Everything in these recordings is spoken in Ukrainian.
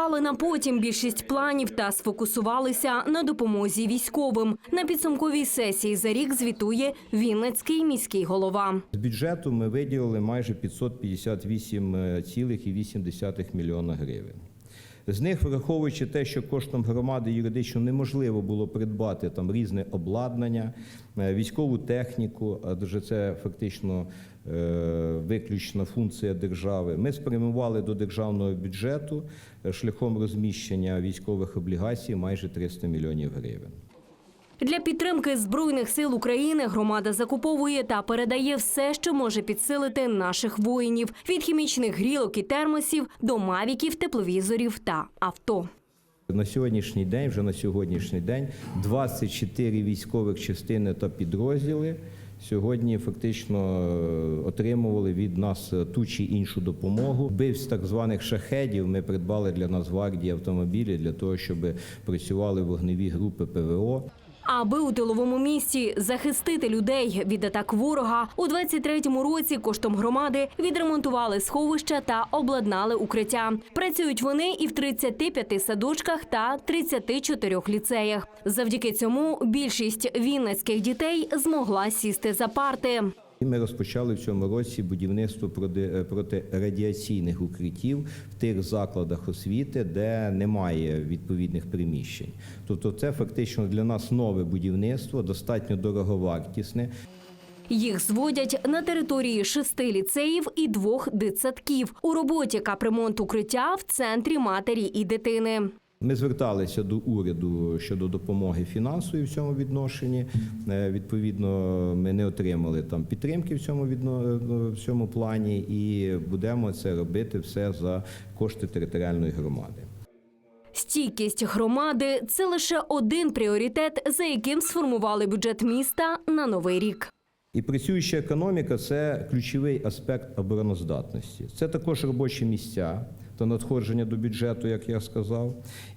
відклали на потім більшість планів та сфокусувалися на допомозі військовим. На підсумковій сесії за рік звітує Вінницький міський голова. З бюджету ми виділили майже 558,8 мільйона гривень. З них, враховуючи те, що коштом громади юридично неможливо було придбати там різне обладнання, е, військову техніку, адже це фактично виключна функція держави. Ми спрямували до державного бюджету е, шляхом розміщення військових облігацій майже 300 мільйонів гривень. Для підтримки збройних сил України громада закуповує та передає все, що може підсилити наших воїнів від хімічних грілок і термосів до мавіків, тепловізорів та авто. На сьогоднішній день, вже на сьогоднішній день, 24 військових частини та підрозділи сьогодні фактично е, отримували від нас е, ту чи іншу допомогу. Бивсь так званих шахедів ми придбали для Нацгвардії автомобілі для того, щоб працювали вогневі групи ПВО. Аби у тиловому місті захистити людей від атак ворога, у 23-му році коштом громади відремонтували сховища та обладнали укриття. Працюють вони і в 35 садочках та 34 ліцеях. Завдяки цьому більшість вінницьких дітей змогла сісти за парти. І ми розпочали в цьому році будівництво е, протирадіаційних укриттів в тих закладах освіти, де немає відповідних приміщень. Тобто, це фактично для нас нове будівництво, достатньо дороговартісне. Їх зводять на території шести ліцеїв і двох дитсадків. У роботі капремонт укриття в центрі матері і дитини. Ми зверталися до уряду щодо допомоги фінансової в цьому відношенні. Е, Відповідно, ми не отримали там підтримки в цьому відно... в цьому плані, і будемо це робити все за кошти територіальної громади. Стійкість громади це лише один пріоритет, за яким сформували бюджет міста на новий рік. І працююча економіка це ключовий аспект обороноздатності. Це також робочі місця та надходження до бюджету, як я сказав,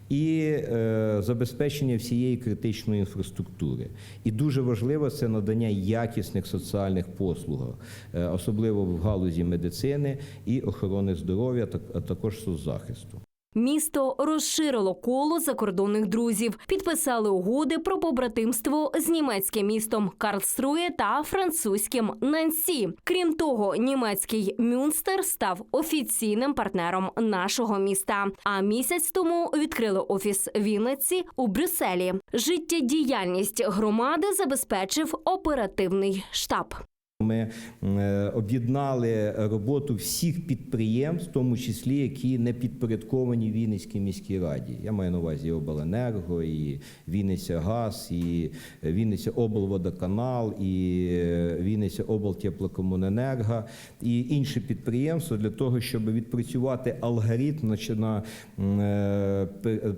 і е, забезпечення всієї критичної інфраструктури. І дуже важливо це надання якісних соціальних послуг, е, особливо в галузі медицини і охорони здоров'я, а також соцзахисту. Місто розширило коло закордонних друзів, підписали угоди про побратимство з німецьким містом Карлсрує та французьким Нансі. Крім того, німецький Мюнстер став офіційним партнером нашого міста. А місяць тому відкрили офіс Вінниці у Брюсселі. Життєдіяльність громади забезпечив оперативний штаб. Ми е, об'єднали роботу всіх підприємств, в тому числі які не підпорядковані Вінницькій міській раді. Я маю на увазі обленерго, і Вінниця Газ, і Вінниця облводоканал, і е, Вінниця облтеплокомуненерго, і інші підприємства для того, щоб відпрацювати алгоритм на е,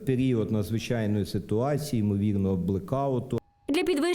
період надзвичайної ситуації, ймовірного блекауту.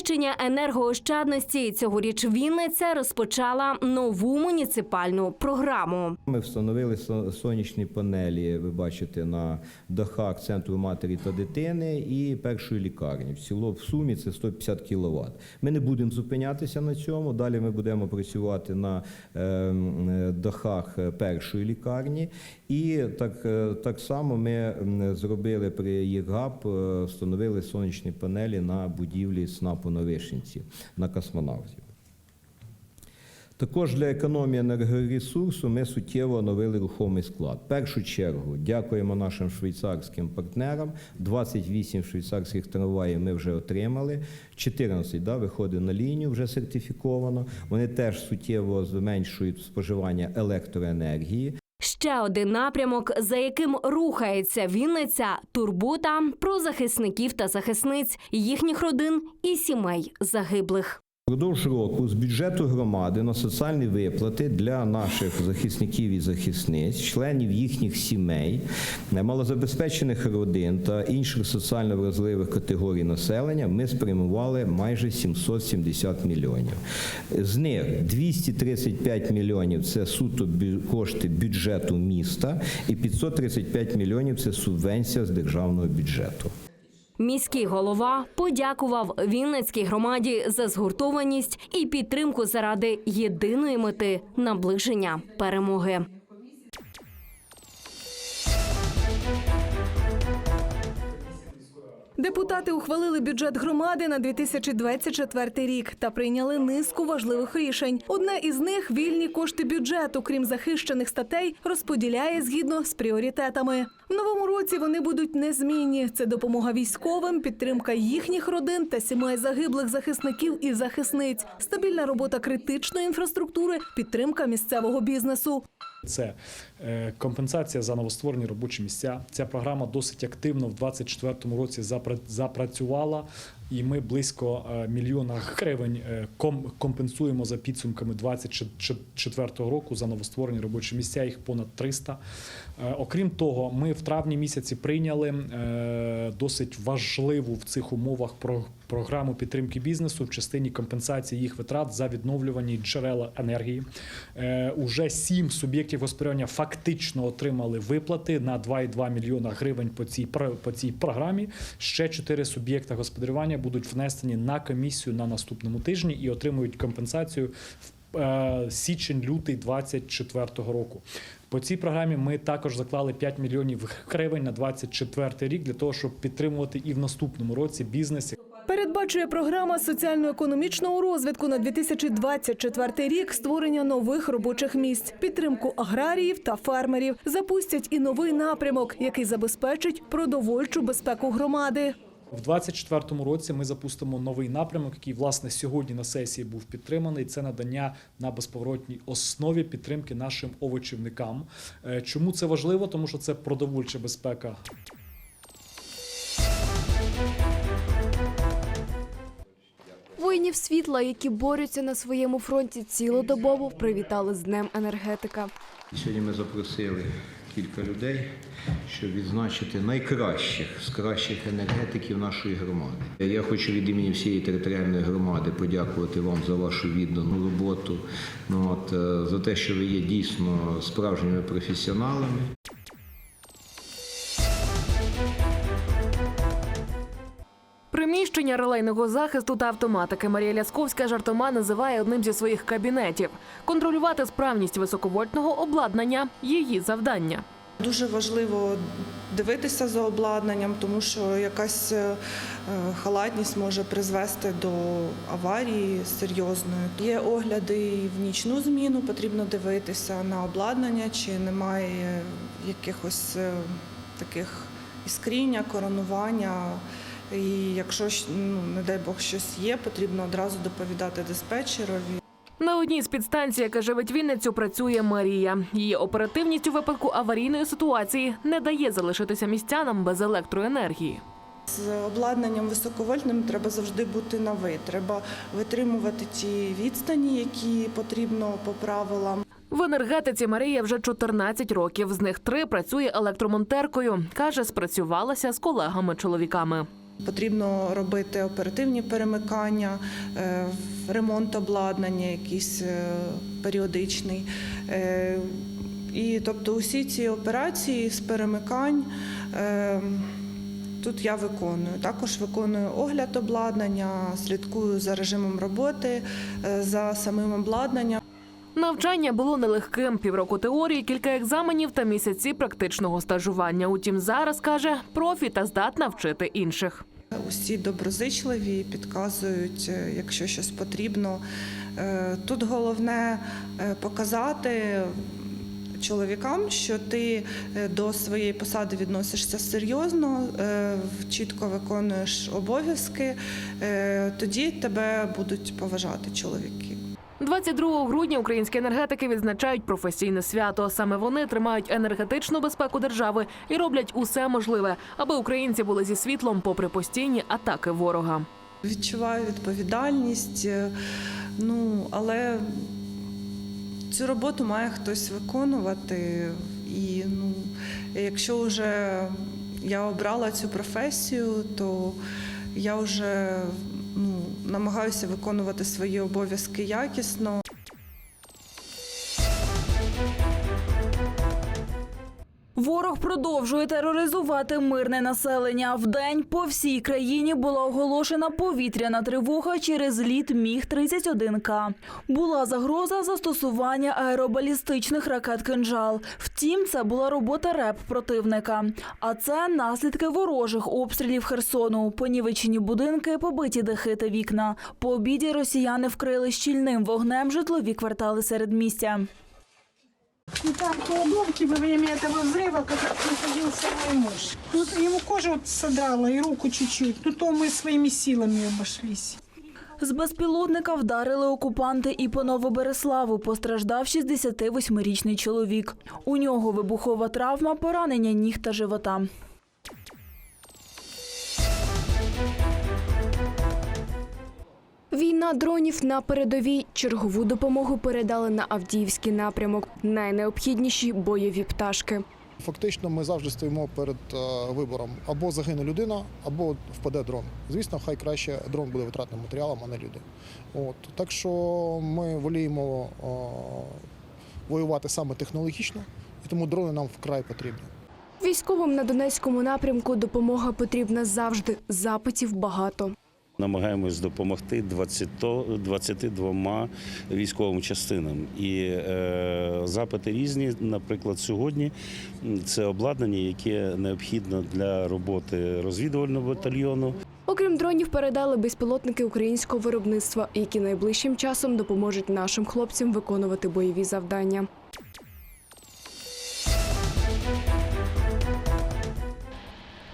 Підвищення енергоощадності цьогоріч Вінниця розпочала нову муніципальну програму. Ми встановили сонячні панелі, ви бачите, на дахах центру матері та дитини і першої лікарні. В ціло в сумі це 150 кВт. Ми не будемо зупинятися на цьому. Далі ми будемо працювати на е, м, е, дахах першої лікарні. І так, е, так само ми зробили при ЄГАП, е, встановили сонячні панелі на будівлі СНАПу на Вишенці, на космонавтів. Також для економії енергоресурсу ми суттєво оновили рухомий склад. В першу чергу дякуємо нашим швейцарським партнерам. 28 швейцарських трамваїв ми вже отримали. 14 да, виходить на лінію, вже сертифіковано. Вони теж суттєво зменшують споживання електроенергії. Ще один напрямок, за яким рухається Вінниця турбота про захисників та захисниць, їхніх родин і сімей загиблих. Продовж року з бюджету громади на соціальні виплати для наших захисників і захисниць, членів їхніх сімей, малозабезпечених родин та інших соціально вразливих категорій населення ми спрямували майже 770 мільйонів. З них 235 мільйонів це суто кошти бюджету міста, і 535 мільйонів це субвенція з державного бюджету. Міський голова подякував Вінницькій громаді за згуртованість і підтримку заради єдиної мети наближення перемоги. Депутати ухвалили бюджет громади на 2024 рік та прийняли низку важливих рішень. Одне із них вільні кошти бюджету, крім захищених статей, розподіляє згідно з пріоритетами. В новому році вони будуть незмінні. Це допомога військовим, підтримка їхніх родин та сімей загиблих захисників і захисниць, стабільна робота критичної інфраструктури, підтримка місцевого бізнесу. Це е, компенсація за новостворені робочі місця. Ця програма досить активно в 2024 році запра- запрацювала, і ми близько е, мільйона гривень е, компенсуємо за підсумками 2024 року за новостворені робочі місця. Їх понад 300. Е, Окрім того, ми в травні місяці прийняли е, досить важливу в цих умовах про програму підтримки бізнесу в частині компенсації їх витрат за відновлювані джерела енергії. Е, Уже сім суб'єктів господарювання фактично отримали виплати на 2,2 мільйона гривень по цій по цій програмі. Ще чотири суб'єкта господарювання будуть внесені на комісію на наступному тижні і отримують компенсацію в е, січень-лютий 2024 року. По цій програмі ми також заклали 5 мільйонів гривень на 2024 рік для того, щоб підтримувати і в наступному році бізнес, Передбачує програма соціально-економічного розвитку на 2024 рік створення нових робочих місць, підтримку аграріїв та фермерів. Запустять і новий напрямок, який забезпечить продовольчу безпеку громади. В 2024 році ми запустимо новий напрямок, який власне сьогодні на сесії був підтриманий. Це надання на безповоротній основі підтримки нашим овочівникам. Е, Чому це важливо? Тому що це продовольча безпека Воїнів світла, які борються на своєму фронті цілодобово, привітали з Днем енергетика. Сьогодні ми запросили кілька людей, щоб відзначити найкращих з кращих енергетиків нашої громади. Я хочу від імені всієї територіальної громади подякувати вам за вашу віддану роботу, ну, от, е, за те, що ви є дійсно справжніми професіоналами. Приміщення релейного захисту та автоматики Марія Лясковська жартома називає одним зі своїх кабінетів. Контролювати справність високовольтного обладнання її завдання. Дуже важливо дивитися за обладнанням, тому що якась е, халатність може призвести до аварії серйозної. Є огляди в нічну зміну, потрібно дивитися на обладнання, чи немає якихось е, таких іскріння, коронування. І якщо ну, не дай Бог щось є, потрібно одразу доповідати диспетчерові. На одній з підстанцій, яка живить Вінницю, працює Марія. Її оперативність у випадку аварійної ситуації не дає залишитися містянам без електроенергії. З обладнанням високовольтним треба завжди бути на ви. Треба витримувати ті відстані, які потрібно по правилам. В енергетиці Марія вже 14 років. З них три працює електромонтеркою. каже, спрацювалася з колегами-чоловіками. Потрібно робити оперативні перемикання, е, ремонт обладнання, якийсь е, періодичний. Е, І тобто усі ці операції з перемикань. Тут я виконую. Також виконую огляд обладнання, слідкую за режимом роботи, за самим обладнанням. Навчання було нелегким. Півроку теорії, кілька екзаменів та місяці практичного стажування. Утім, зараз каже профі та здатна вчити інших. Усі доброзичливі підказують, е, якщо щось потрібно. Е, Тут головне е, показати чоловікам, що ти до своєї посади відносишся серйозно, чітко виконуєш обов'язки, тоді тебе будуть поважати чоловіки. 22 грудня українські енергетики відзначають професійне свято. Саме вони тримають енергетичну безпеку держави і роблять усе можливе, аби українці були зі світлом попри постійні атаки ворога. Відчуваю відповідальність, е, ну але цю роботу має хтось виконувати. І ну, якщо вже я обрала цю професію, то я вже ну, намагаюся виконувати свої обов'язки якісно. Ворог продовжує тероризувати мирне населення. Вдень по всій країні була оголошена повітряна тривога через літ Міг 31 к Була загроза застосування аеробалістичних ракет кинжал. Втім, це була робота РЕП противника. А це наслідки ворожих обстрілів Херсону, понівечені будинки, побиті дахи та вікна. По обіді росіяни вкрили щільним вогнем житлові квартали середмістя. Ну, там кладовки во время этого взрыва, как находился мой муж. Тут ему кожу вот содрала и руку чуть-чуть. Тут то мы своими силами обошлись. З безпілотника вдарили окупанти і по Новобереславу. Постраждав 68-річний чоловік. У нього вибухова травма, поранення ніг та живота. Війна дронів на передовій. Чергову допомогу передали на Авдіївський напрямок. Найнеобхідніші бойові пташки. Фактично, ми завжди стоїмо перед е, вибором: або загине людина, або впаде дрон. Звісно, хай краще дрон буде витратним матеріалом, а не люди. От так що ми воліємо е, воювати саме технологічно, і тому дрони нам вкрай потрібні. Військовим на Донецькому напрямку допомога потрібна завжди. Запитів багато. Намагаємось допомогти 20, 22 військовим частинам. І е, запити різні. Наприклад, сьогодні це обладнання, яке необхідно для роботи розвідувального батальйону. Окрім дронів, передали безпілотники українського виробництва, які найближчим часом допоможуть нашим хлопцям виконувати бойові завдання.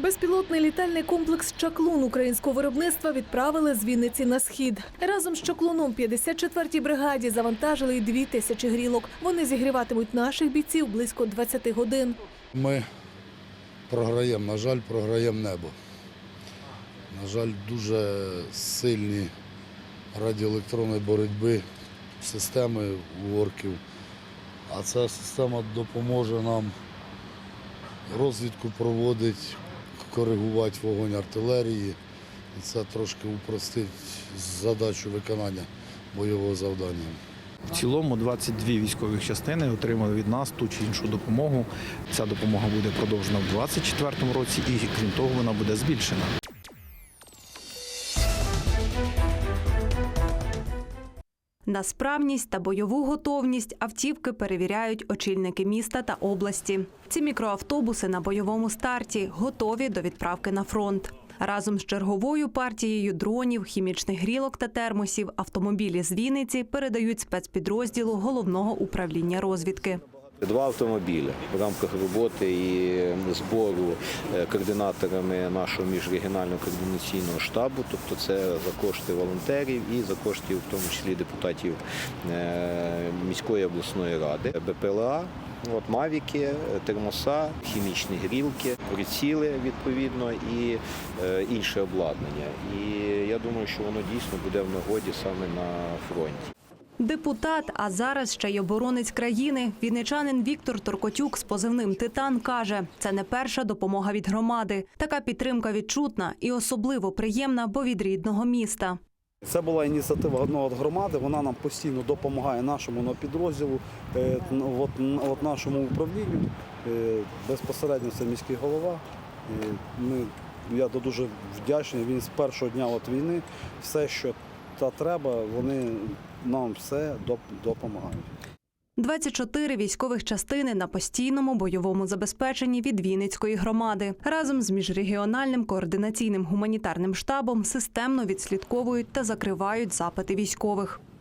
Безпілотний літальний комплекс Чаклун українського виробництва відправили з Вінниці на схід. Разом з Чаклуном 54-й бригаді завантажили й дві тисячі грілок. Вони зігріватимуть наших бійців близько 20 годин. Ми програємо, на жаль, програємо небо. На жаль, дуже сильні радіоелектронної боротьби системи у. А ця система допоможе нам розвідку проводити, коригувати вогонь артилерії. Це трошки упростить задачу виконання бойового завдання. В цілому 22 військових частини отримали від нас ту чи іншу допомогу. Ця допомога буде продовжена в 2024 році і крім того, вона буде збільшена. На справність та бойову готовність автівки перевіряють очільники міста та області. Ці мікроавтобуси на бойовому старті готові до відправки на фронт. Разом з черговою партією дронів, хімічних грілок та термосів автомобілі з Вінниці передають спецпідрозділу головного управління розвідки. Два автомобілі в рамках роботи і збору е, координаторами нашого міжрегіонального координаційного штабу, тобто це за кошти волонтерів і за кошти, в тому числі депутатів е, міської обласної ради, БПЛА. От мавіки, термоса, хімічні грілки, приціли відповідно і е, інше обладнання. І я думаю, що воно дійсно буде в нагоді саме на фронті. Депутат, а зараз ще й оборонець країни, вінничанин Віктор Торкотюк з позивним Титан каже, це не перша допомога від громади. Така підтримка відчутна і особливо приємна, бо від рідного міста. Це була ініціатива одного громади. Вона нам постійно допомагає нашому на підрозділу, е, от нашому управлінню. Е, Безпосередньо це міський голова. Е, Ми, я дуже вдячний. Він з першого дня от війни все, що та треба, вони нам все доп- допомагають. 24 військових частини на постійному бойовому забезпеченні від Вінницької громади разом з міжрегіональним координаційним гуманітарним штабом системно відслідковують та закривають запити військових. –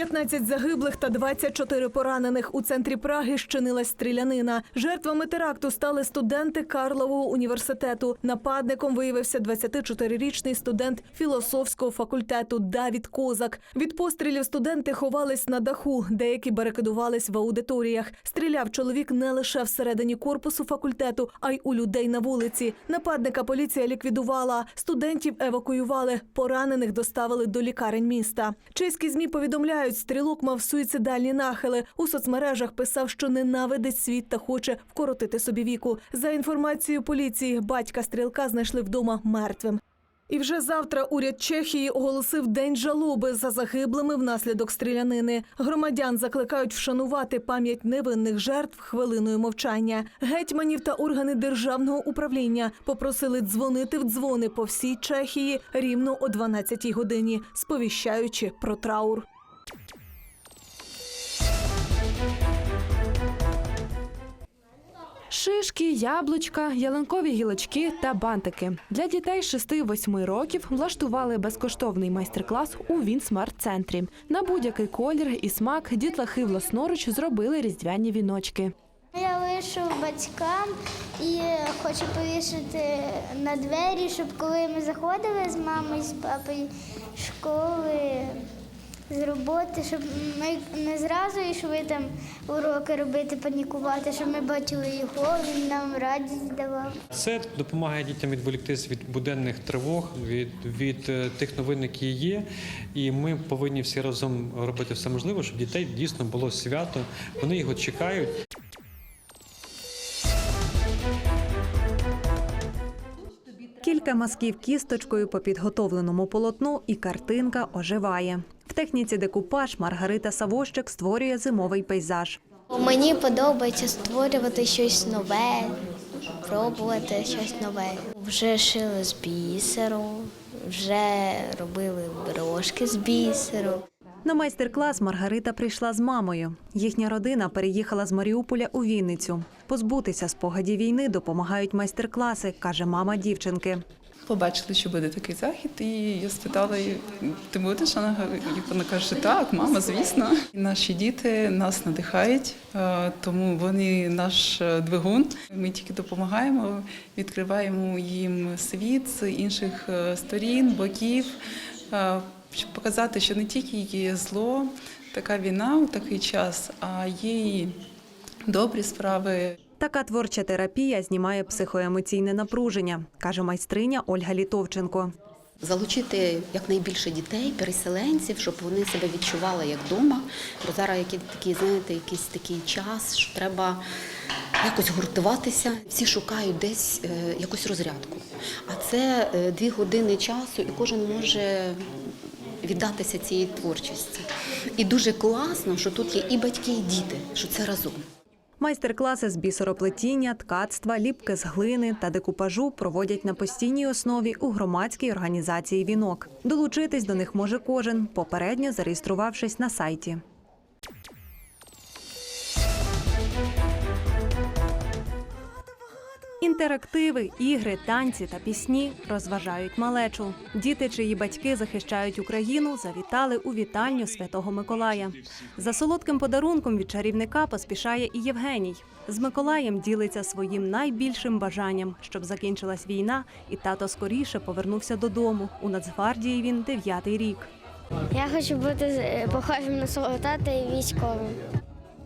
15 загиблих та 24 поранених. У центрі Праги щинилась стрілянина. Жертвами теракту стали студенти Карлового університету. Нападником виявився 24-річний студент філософського факультету Давід Козак. Від пострілів студенти ховались на даху, деякі барикадувались в аудиторіях. Стріляв чоловік не лише всередині корпусу факультету, а й у людей на вулиці. Нападника поліція ліквідувала. Студентів евакуювали. Поранених доставили до лікарень міста. Чеські змі повідомляють, стрілок мав суїцидальні нахили. У соцмережах писав, що ненавидить світ та хоче вкоротити собі віку. За інформацією поліції, батька стрілка знайшли вдома мертвим. І вже завтра уряд Чехії оголосив день жалоби за загиблими внаслідок стрілянини. Громадян закликають вшанувати пам'ять невинних жертв хвилиною мовчання. Гетьманів та органи державного управління попросили дзвонити в дзвони по всій Чехії рівно о 12-й годині, сповіщаючи про траур. Шишки, яблучка, ялинкові гілочки та бантики для дітей 6-8 років влаштували безкоштовний майстер-клас у Вінсмарт-центрі. На будь-який колір і смак дітлахи власноруч зробили різдвяні віночки. Я вийшов батькам і хочу повішати на двері, щоб коли ми заходили з мамою, з папою школи, з роботи, щоб ми не зразу йшли там уроки робити, панікувати, щоб ми бачили його, він нам радість давав. Це допомагає дітям відволіктись від буденних тривог, від, від е, тих новин, які є. І ми повинні всі разом робити все можливе, щоб дітей дійсно було свято. Вони його чекають. Кілька мазків кісточкою по підготовленому полотну і картинка оживає. Техніці декупаж Маргарита Савощик створює зимовий пейзаж. Мені подобається створювати щось нове, пробувати щось нове. Вже шили з бісеру, вже робили брошки з бісеру. На майстер-клас Маргарита прийшла з мамою. Їхня родина переїхала з Маріуполя у Вінницю. Позбутися спогадів війни допомагають майстер-класи, каже мама дівчинки. Побачили, що буде такий захід, і я спитала, ти будеш? Вона, вона каже, так, мама, звісно. Наші діти нас надихають, е, тому вони наш е, двигун. Ми тільки допомагаємо, відкриваємо їм світ з інших е, сторін, боків, щоб показати, що не тільки є зло, така війна у такий час, а є і добрі справи. Така творча терапія знімає психоемоційне напруження, каже майстриня Ольга Літовченко. Залучити якнайбільше дітей, переселенців, щоб вони себе відчували як вдома. Бо зараз такий, знаєте, якийсь такий час, що треба якось гуртуватися. Всі шукають десь е, якусь розрядку. А це е, дві години часу, і кожен може віддатися цій творчості. І дуже класно, що тут є і батьки, і діти, що це разом. Майстер-класи з бісероплетіння, ткацтва, ліпки з глини та декупажу проводять на постійній основі у громадській організації Вінок. Долучитись до них може кожен, попередньо зареєструвавшись на сайті. Інтерактиви, ігри, танці та пісні розважають малечу. Діти, чиї батьки захищають Україну, завітали у вітальню Святого Миколая. За солодким подарунком від чарівника поспішає і Євгеній. З Миколаєм ділиться своїм найбільшим бажанням, щоб закінчилась війна, і тато скоріше повернувся додому. У Нацгвардії він дев'ятий рік. Я хочу бути е, похожим на свого тата і військовим.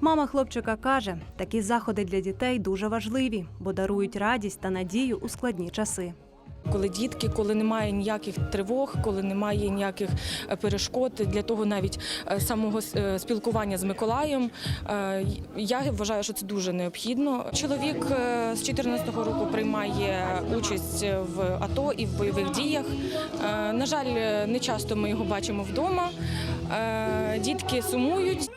Мама хлопчика каже, такі заходи для дітей дуже важливі, бо дарують радість та надію у складні часи. Коли дітки, коли немає ніяких тривог, коли немає ніяких е, перешкод для того, навіть е, самого е, спілкування з Миколаєм, я вважаю, що це дуже необхідно. Чоловік з 14-го року приймає участь в АТО і в бойових діях. На жаль, не часто ми його бачимо вдома. Дітки сумують.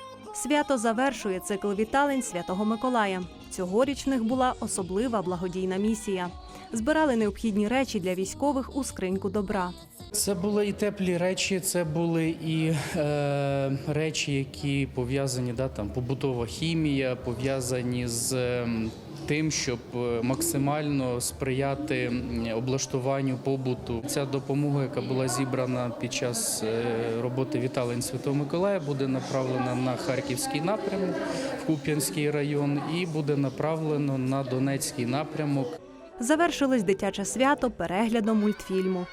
Свято завершує цикл віталень Святого Миколая. Цьогоріч в них була особлива благодійна місія. Збирали необхідні речі для військових у скриньку добра. Це були і теплі речі, це були і е, речі, які пов'язані, да, там побутова хімія, пов'язані з ем, тим, щоб е, максимально сприяти облаштуванню побуту. Ця допомога, яка була зібрана під час е, роботи віталень Святого Миколая, буде направлена на Харківський напрямок, в Куп'янський район, і буде направлено на Донецький напрямок. Завершилось дитяче свято переглядом мультфільму.